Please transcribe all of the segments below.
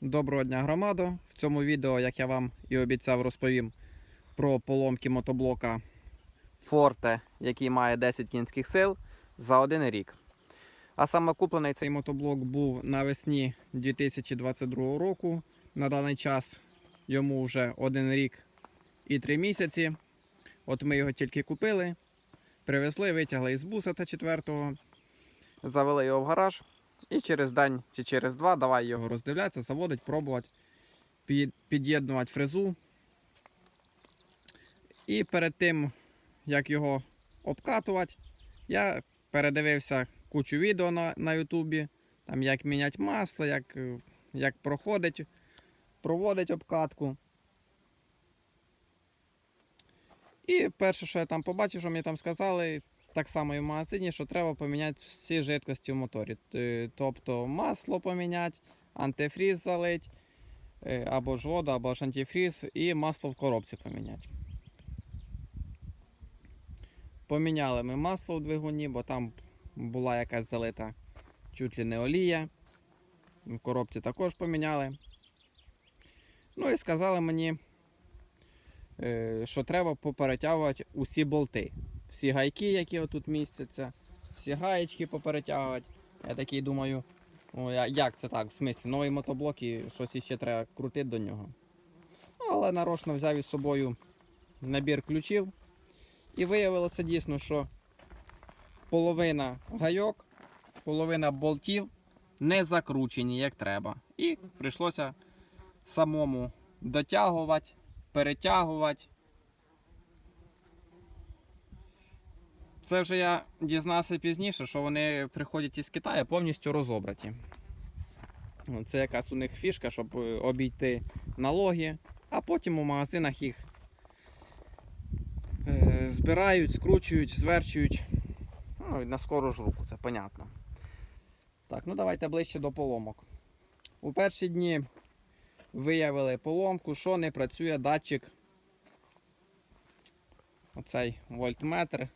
Доброго дня, громадо! В цьому відео, як я вам і обіцяв, розповім про поломки мотоблока Forte, який має 10 кінських сил за один рік. А саме куплений цей мотоблок був навесні 2022 року. На даний час йому вже один рік і три місяці. От ми його тільки купили, привезли, витягли із буса Т4, завели його в гараж. І через день чи через два давай його роздивлятися, заводити, пробувати, під'єднувати фрезу. І перед тим, як його обкатувати, я передивився кучу відео на, Ютубі, там як міняти масло, як, як проходить, проводить обкатку. І перше, що я там побачив, що мені там сказали, так само і в магазині, що треба поміняти всі жидкості в моторі. Тобто масло поміняти, антифріз залить, е, або ж воду, або ж антифріз, і масло в коробці поміняти. Поміняли ми масло в двигуні, бо там була якась залита чуть ли не олія. В коробці також поміняли. Ну і сказали мені, е, що треба поперетягувати усі болти всі гайки, які отут містяться, всі гаєчки поперетягувати. Я такий думаю, о, як це так? В смислі, новий мотоблок і щось іще треба крутити до нього. Ну, але нарочно взяв із собою набір ключів. І виявилося дійсно, що половина гайок, половина болтів не закручені як треба. І прийшлося самому дотягувати, перетягувати. Це вже я дізнався пізніше, що вони приходять із Китаю повністю розобраті. Ну, Це якась у них фішка, щоб е, обійти налоги, а потім у магазинах їх е, збирають, скручують, зверчують. Ну, на скору ж руку, це понятно. Так, ну давайте ближче до поломок. У перші дні виявили поломку, що не працює датчик. Оцей вольтметр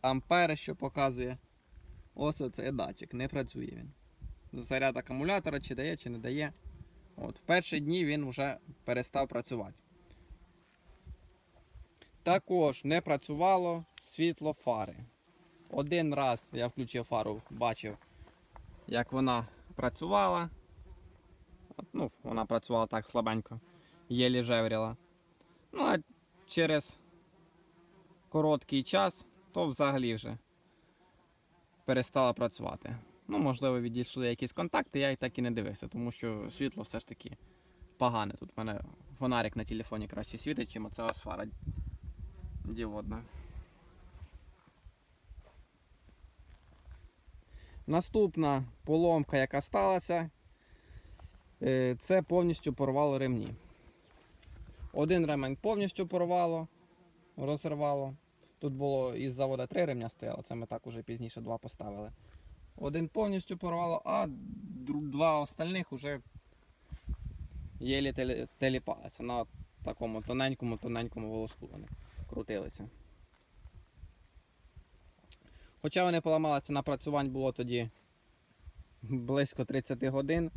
ампери, що показує. Ось оцей датчик, не працює він. Заряд акумулятора чи дає, чи не дає. От, В перші дні він вже перестав працювати. Також не працювало світло фари. Один раз я включив фару, бачив, як вона працювала. Ну, вона працювала так слабенько, єлі жевріла. Ну, а через короткий час то взагалі вже перестала працювати. Ну, можливо, відійшли якісь контакти, я і так і не дивився, тому що світло все ж таки погане. Тут в мене фонарик на телефоні краще світить, чим оця ось фара діодна. Наступна поломка, яка сталася, е, це повністю порвало ремні. Один ремень повністю порвало, розірвало. Тут було із заводу три ремня стояло, це ми так уже пізніше два поставили. Один повністю порвало, а два остальних вже єлі телі- теліпалися. На такому тоненькому-тоненькому волоску вони крутилися. Хоча вони поламалися, напрацювань було тоді близько 30 годин.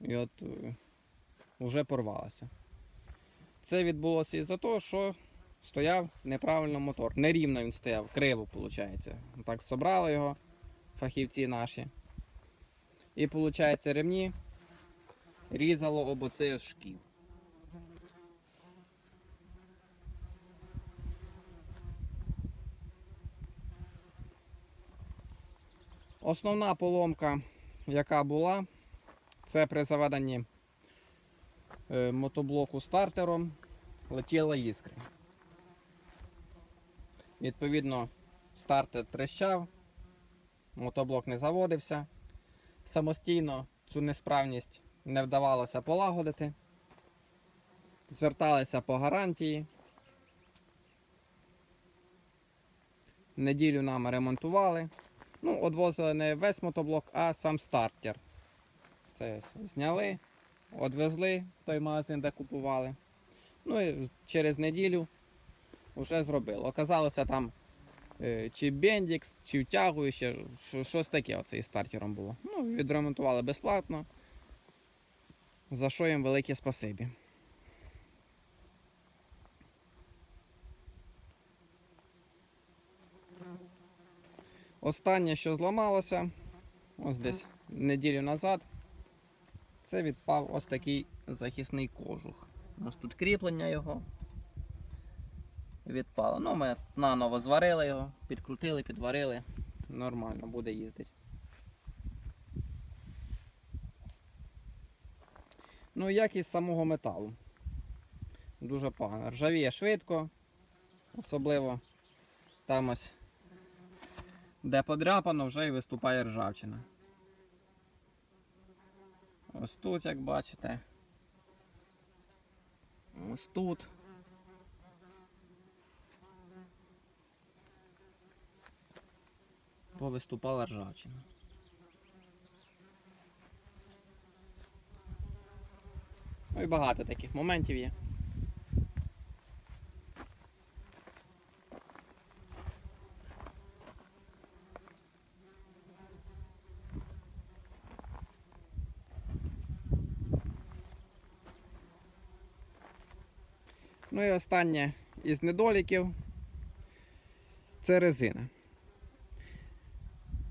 І от е, вже порвалося. Це відбулося із-за того, що стояв неправильно мотор. Нерівно він стояв, криво, виходить. Так собрали його фахівці наші. І виходить, ремні різало об оцей шків. Основна поломка, яка була, це при заведенні е, мотоблоку стартером летіла іскри. Відповідно, стартер трещав, мотоблок не заводився. Самостійно цю несправність не вдавалося полагодити. Зверталися по гарантії. Неділю нам ремонтували. Ну, одвозили не весь мотоблок, а сам стартер. Це зняли, одвезли в той магазин, де купували. Ну і через неділю вже зробили. Оказалося там е, чи бендікс, чи втягуюче, що- щось таке оце із стартером було. Ну, відремонтували безплатно. За що їм велике спасибі. Останнє, що зламалося, ось десь неділю назад, це відпав ось такий захисний кожух. Ось тут кріплення його. Відпало. Ну, ми наново зварили його, підкрутили, підварили. Нормально буде їздити. Ну, якість самого металу. Дуже погано. Ржавіє швидко, особливо там ось, де подряпано, вже і виступає ржавчина. Ось тут, як бачите. Ось тут. Повиступала ржавчина. Ну і багато таких моментів є. Ну і останнє із недоліків це резина.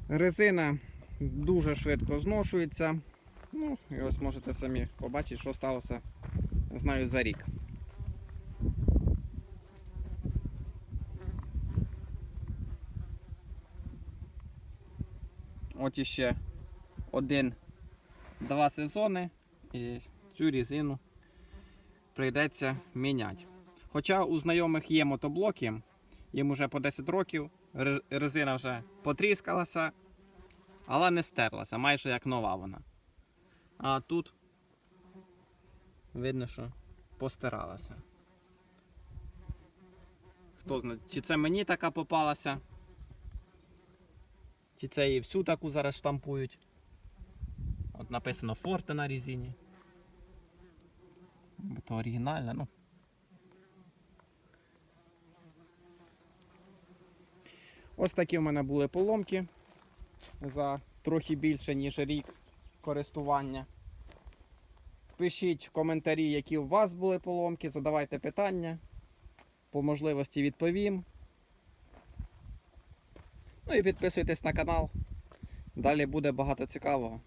Резина дуже швидко зношується. Ну, і ось можете самі побачити, що сталося, знаю, за рік. От іще один-два сезони і цю резину прийдеться міняти. Хоча у знайомих є мотоблоки, їм вже по 10 років, резина вже потріскалася, але не стерлася, майже як нова вона. А тут видно, що постиралася. Хто знає, чи це мені така попалася, чи це і всю таку зараз штампують. От написано Форте на резині. Бо то оригінальна, ну. Ось такі в мене були поломки за трохи більше, ніж рік користування. Пишіть в коментарі, які у вас були поломки, задавайте питання. По можливості відповім. Ну і підписуйтесь на канал. Далі буде багато цікавого.